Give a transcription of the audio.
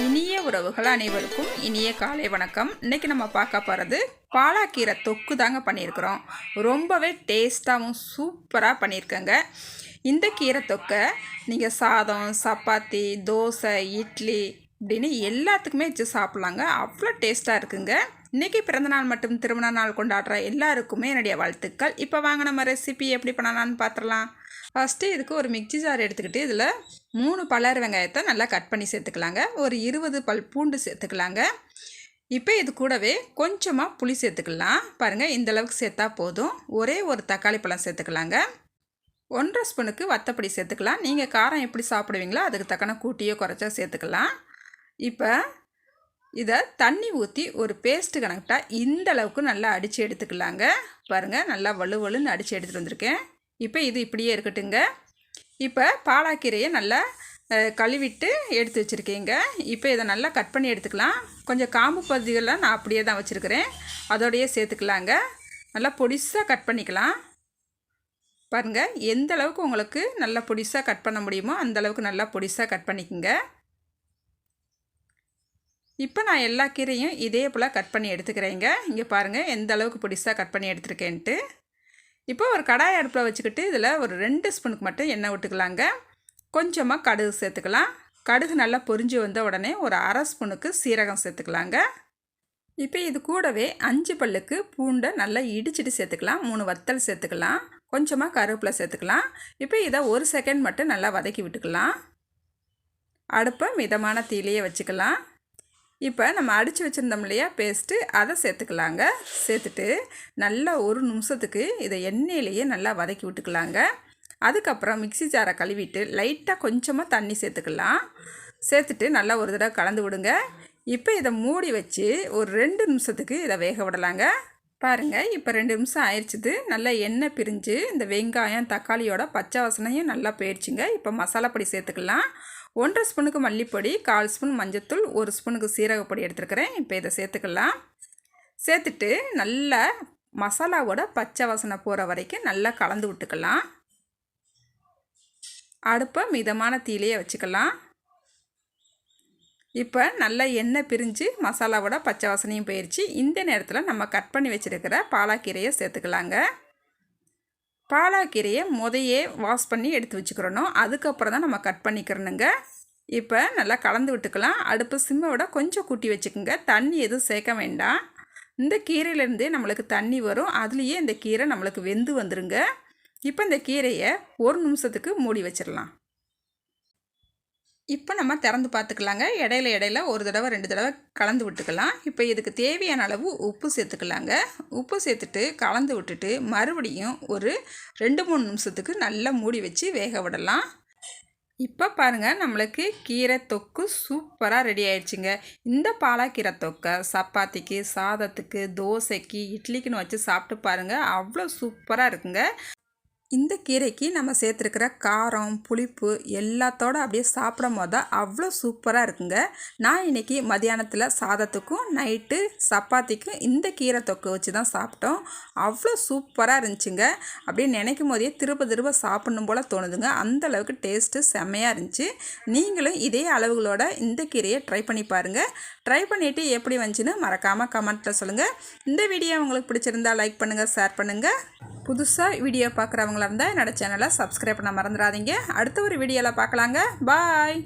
இனிய உறவுகள் அனைவருக்கும் இனிய காலை வணக்கம். இன்றைக்கி நம்ம பார்க்க போகிறது பாலாக்கீரை தொக்கு தாங்க பண்ணியிருக்கிறோம். ரொம்பவே டேஸ்ட்டாகவும் சூப்பராக பண்ணியிருக்கேங்க. இந்த கீரை தொக்கை நீங்கள் சாதம் சப்பாத்தி தோசை இட்லி அப்படின்னு எல்லாத்துக்குமே வச்சு சாப்பிட்லாங்க. அவ்வளோ டேஸ்ட்டாக இருக்குங்க. இன்றைக்கி பிறந்தநாள் மற்றும் திருமண நாள் கொண்டாடுற எல்லாருக்குமே என்னுடைய வாழ்த்துக்கள். இப்போ வாங்க நம்ம ரெசிபி எப்படி பண்ணலான்னு பார்த்துடலாம் ஃபஸ்ட்டு இதுக்கு ஒரு மிக்சி ஜார் எடுத்துக்கிட்டு இதில் மூணு பலர் வெங்காயத்தை நல்லா கட் பண்ணி சேர்த்துக்கலாங்க. ஒரு இருபது பல் பூண்டு சேர்த்துக்கலாங்க. இப்போ இது கூடவே கொஞ்சமாக புளி சேர்த்துக்கலாம். பாருங்கள் இந்தளவுக்கு சேர்த்தா போதும். ஒரே ஒரு தக்காளி பழம் சேர்த்துக்கலாங்க. ஒன்றரை ஸ்பூனுக்கு வத்தப்படி சேர்த்துக்கலாம். நீங்கள் காரம் எப்படி சாப்பிடுவீங்களோ அதுக்கு தக்கன கூட்டியோ குறைச்சா சேர்த்துக்கலாம். இப்போ இதை தண்ணி ஊற்றி ஒரு பேஸ்ட்டு கணக்கிட்டால் இந்த அளவுக்கு நல்லா அடித்து எடுத்துக்கலாங்க. பாருங்கள் நல்லா வலுவலுன்னு அடித்து எடுத்துகிட்டு வந்திருக்கேன். இப்போ இது இப்படியே இருக்கட்டுங்க இப்போ பாலாக்கீரையை நல்லா கழுவிட்டு எடுத்து வச்சுருக்கீங்க. இப்போ இதை நல்லா கட் பண்ணி எடுத்துக்கலாம். கொஞ்சம் காம்பு பகுதிகள்லாம் நான் அப்படியே தான் வச்சுருக்கிறேன். அதோடையே சேர்த்துக்கலாங்க. நல்லா பொடிசாக கட் பண்ணிக்கலாம். பாருங்கள் எந்த அளவுக்கு உங்களுக்கு நல்லா பொடிசாக கட் பண்ண முடியுமோ அந்த அளவுக்கு நல்லா பொடிசாக கட் பண்ணிக்கோங்க. இப்போ நான் எல்லா கீரையும் இதே போல் கட் பண்ணி எடுத்துக்கிறேங்க. இங்கே பாருங்கள் எந்த அளவுக்கு பொடிசாக கட் பண்ணி எடுத்துருக்கேன்ட்டு. இப்போ ஒரு கடாய் அடுப்பில் வச்சுக்கிட்டு இதில் ஒரு ரெண்டு ஸ்பூனுக்கு மட்டும் எண்ணெய் விட்டுக்கலாங்க கொஞ்சமாக கடுகு சேர்த்துக்கலாம். கடுகு நல்லா பொரிஞ்சு வந்த உடனே ஒரு அரை ஸ்பூனுக்கு சீரகம் சேர்த்துக்கலாங்க. இப்போ இது கூடவே அஞ்சு பல்லுக்கு பூண்டை நல்லா இடிச்சிட்டு சேர்த்துக்கலாம். மூணு வத்தல் சேர்த்துக்கலாம். கொஞ்சமாக கருவேப்பிலை சேர்த்துக்கலாம். இப்போ இதை ஒரு செகண்ட் மட்டும் நல்லா வதக்கி விட்டுக்கலாம். அடுப்பை மிதமான தீலையே வச்சுக்கலாம். இப்போ நம்ம அடித்து வச்சுருந்தோம் இல்லையா பேஸ்ட்டு அதை சேர்த்துக்கலாங்க. சேர்த்துட்டு நல்லா ஒரு நிமிஷத்துக்கு இதை எண்ணெயிலேயே நல்லா வதக்கி விட்டுக்கலாங்க. அதுக்கப்புறம் மிக்சி ஜாரை கழுவிட்டு லைட்டாக கொஞ்சமாக தண்ணி சேர்த்துக்கலாம். சேர்த்துட்டு நல்லா ஒரு தடவை கலந்து விடுங்க. இப்போ இதை மூடி வச்சு ஒரு ரெண்டு நிமிஷத்துக்கு இதை வேக விடலாங்க. பாருங்கள் இப்போ ரெண்டு நிமிஷம் ஆயிடுச்சுது நல்லா எண்ணெய் பிரிஞ்சு இந்த வெங்காயம் தக்காளியோட பச்சை வாசனையும் நல்லா போயிடுச்சுங்க இப்போ மசாலா பொடி சேர்த்துக்கலாம். ஒன்றரை ஸ்பூனுக்கு மல்லிப்பொடி கால் ஸ்பூன் மஞ்சத்தூள் ஒரு ஸ்பூனுக்கு சீரகப்பொடி எடுத்துருக்கிறேன். இப்போ இதை சேர்த்துக்கலாம். சேர்த்துட்டு நல்லா மசாலாவோட பச்சை வாசனை போகிற வரைக்கும் நல்லா கலந்து விட்டுக்கலாம். அடுப்பை மிதமான தீலையே வச்சுக்கலாம். இப்போ நல்லா எண்ணெய் பிரிஞ்சு மசாலாவோட பச்சை வாசனையும் போயிடுச்சு இந்த நேரத்தில் நம்ம கட் பண்ணி வச்சுருக்கிற பாலாக்கீரையை சேர்த்துக்கலாங்க. பாலாக்கீரையை முதையே வாஷ் பண்ணி எடுத்து வச்சுக்கிறணும். அதுக்கப்புறம் தான் நம்ம கட் பண்ணிக்கிறணுங்க. இப்போ நல்லா கலந்து விட்டுக்கலாம். அடுப்பு சிம்மோட கொஞ்சம் கூட்டி வச்சுக்கோங்க. தண்ணி எதுவும் சேர்க்க வேண்டாம். இந்த கீரையிலேருந்தே நம்மளுக்கு தண்ணி வரும். அதுலேயே இந்த கீரை நம்மளுக்கு வெந்து வந்துடுங்க இப்போ இந்த கீரையை ஒரு நிமிஷத்துக்கு மூடி வச்சிடலாம். இப்போ நம்ம திறந்து பார்த்துக்கலாங்க. இடையில இடையில ஒரு தடவை ரெண்டு தடவை கலந்து விட்டுக்கலாம். இப்போ இதுக்கு தேவையான அளவு உப்பு சேர்த்துக்கலாங்க. உப்பு சேர்த்துட்டு கலந்து விட்டுட்டு மறுபடியும் ஒரு ரெண்டு மூணு நிமிஷத்துக்கு நல்லா மூடி வச்சு வேக விடலாம். இப்போ பாருங்கள் நம்மளுக்கு கீரை தொக்கு சூப்பராக ரெடி ஆயிடுச்சுங்க. இந்த பாலாக்கீரை தொக்கை சப்பாத்திக்கு சாதத்துக்கு தோசைக்கு இட்லிக்குன்னு வச்சு சாப்பிட்டு பாருங்கள் அவ்வளோ சூப்பராக இருக்குங்க. இந்த கீரைக்கு நம்ம சேர்த்துருக்கிற காரம் புளிப்பு எல்லாத்தோட அப்படியே சாப்பிடும் போது அவ்வளோ சூப்பராக இருக்குங்க. நான் இன்றைக்கி மதியானத்தில் சாதத்துக்கும் நைட்டு சப்பாத்திக்கும் இந்த கீரை தொக்கு வச்சு தான் சாப்பிட்டோம். அவ்வளோ சூப்பராக இருந்துச்சுங்க. அப்படியே நினைக்கும் போதே திரும்ப திரும்ப சாப்பிடணும் போல் தோணுதுங்க. அந்த அளவுக்கு டேஸ்ட்டு செம்மையாக இருந்துச்சு. நீங்களும் இதே அளவுகளோட இந்த கீரையை ட்ரை பண்ணி பாருங்கள் ட்ரை பண்ணிவிட்டு எப்படி வந்துச்சுன்னு மறக்காமல் கமெண்ட்டில் சொல்லுங்கள் இந்த வீடியோ உங்களுக்கு பிடிச்சிருந்தா லைக் பண்ணுங்கள் ஷேர் பண்ணுங்கள் புதுசாக வீடியோ பார்க்குறவங்களா இருந்தால் என்னோடய சேனலை சப்ஸ்கிரைப் பண்ண மறந்துடாதீங்க. அடுத்த ஒரு வீடியோவில் பார்க்கலாங்க. பாய்